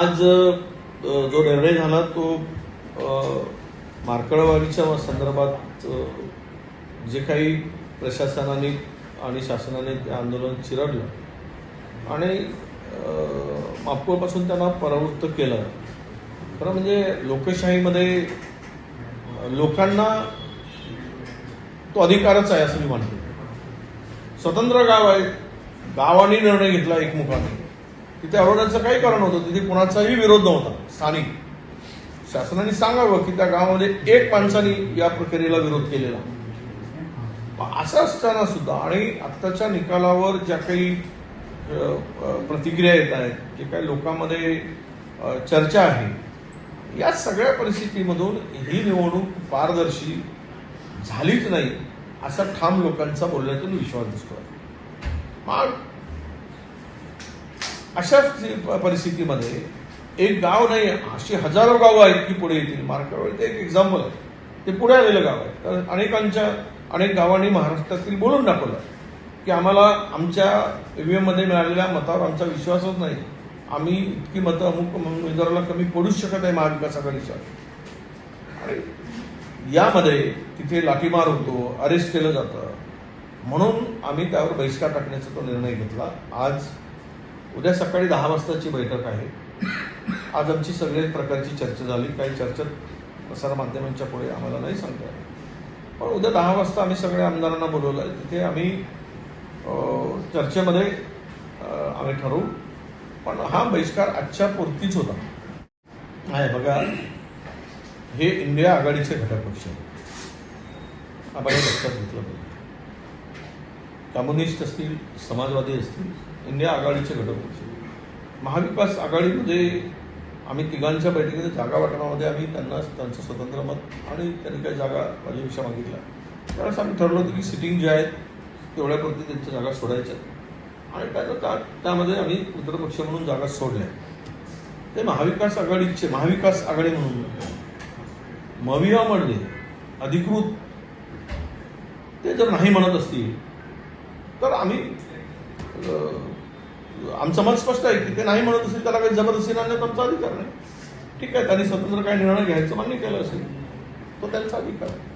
आज जो निर्णय झाला तो मार्कळवाडीच्या संदर्भात जे काही प्रशासनाने आणि शासनाने ते आंदोलन चिरडलं आणि मापकोळपासून त्यांना परावृत्त केलं. खरं म्हणजे लोकशाहीमध्ये लोकांना तो अधिकारच आहे असं मी मानतो. स्वतंत्र गाव आहे गावाने निर्णय घेतला एकमुखाने. तिथे अडवण्याचं काही कारण होतं तिथे कुणाचाही विरोध नव्हता. स्थानिक. शासनाने सांगावं की त्या गावामध्ये एक माणसाने या प्रक्रियेला विरोध केलेला. असं असताना सुद्धा आणि आत्ताच्या निकालावर ज्या काही प्रतिक्रिया येत आहेत जे काही लोकांमध्ये चर्चा आहे या सगळ्या परिस्थितीमधून ही निवडणूक पारदर्शी झालीच नाही असा ठाम लोकांचा बोलण्यातून विश्वास दिसतो मग अशाच परिस्थितीमध्ये एक गाव नाही अशी हजारो गावं आहेत की पुढे येतील. मार्कावर ते एक एक्झाम्पल आहे. ते पुढे आलेलं गाव आहे. तर अनेकांच्या अनेक गावांनी महाराष्ट्रातील बोलून दाखवलं की आम्हाला आमच्या ईव्हीएममध्ये मिळालेल्या मतावर आमचा विश्वासच नाही. आम्ही इतकी मतं अमुक उमेदवाराला कमी पडूच शकत नाही महाविकास आघाडीच्या आणि यामध्ये तिथे लाठीमार होतो अरेस्ट केलं जातं. म्हणून आम्ही त्यावर बहिष्कार टाकण्याचा तो निर्णय घेतला. आज उद्या सकाळी दहा वाजताची बैठक आहे. आज आमची सगळ्याच प्रकारची चर्चा झाली. काही चर्चा प्रसारमाध्यमांच्या पुढे आम्हाला नाही सांगता येत पण उद्या दहा वाजता आम्ही सगळ्या आमदारांना बोलवलं आहे तिथे आम्ही चर्चेमध्ये आम्ही ठरवू. पण हा बहिष्कार आजच्या पुरतीच होता. नाही बघा. हे इंडिया आघाडीचे घटक पक्ष आहेत. आपण हे लक्षात घेतलं पाहिजे. कम्युनिस्ट असतील समाजवादी असतील इंडिया आघाडीचे घटक पक्ष महाविकास आघाडीमध्ये आम्ही तिघांच्या बैठकीमध्ये जागा वाटणामध्ये आम्ही त्यांना त्यांचं स्वतंत्र मत आणि त्यांनी काही जागा माझ्यापेक्षा मागितल्या. त्यावेळेस आम्ही ठरवलं होतं की सिटिंग जे आहेत तेवढ्यापुरती त्यांच्या जागा सोडायच्या. आणि त्याचं त्या त्यामध्ये आम्ही मित्रपक्ष म्हणून जागा सोडल्या. ते महाविकास आघाडीचे महाविकास आघाडी म्हणून मवियामध्ये अधिकृत. ते जर नाही म्हणत असतील तर आम्ही आमचं मत स्पष्ट आहे की ते नाही म्हणत असेल त्याला काही जबरदस्ती आणण्यात आमचा अधिकार नाही. ठीक आहे त्यांनी स्वतंत्र काही निर्णय घ्यायचं मान्य केलं असेल तो त्यांचा अधिकार आहे.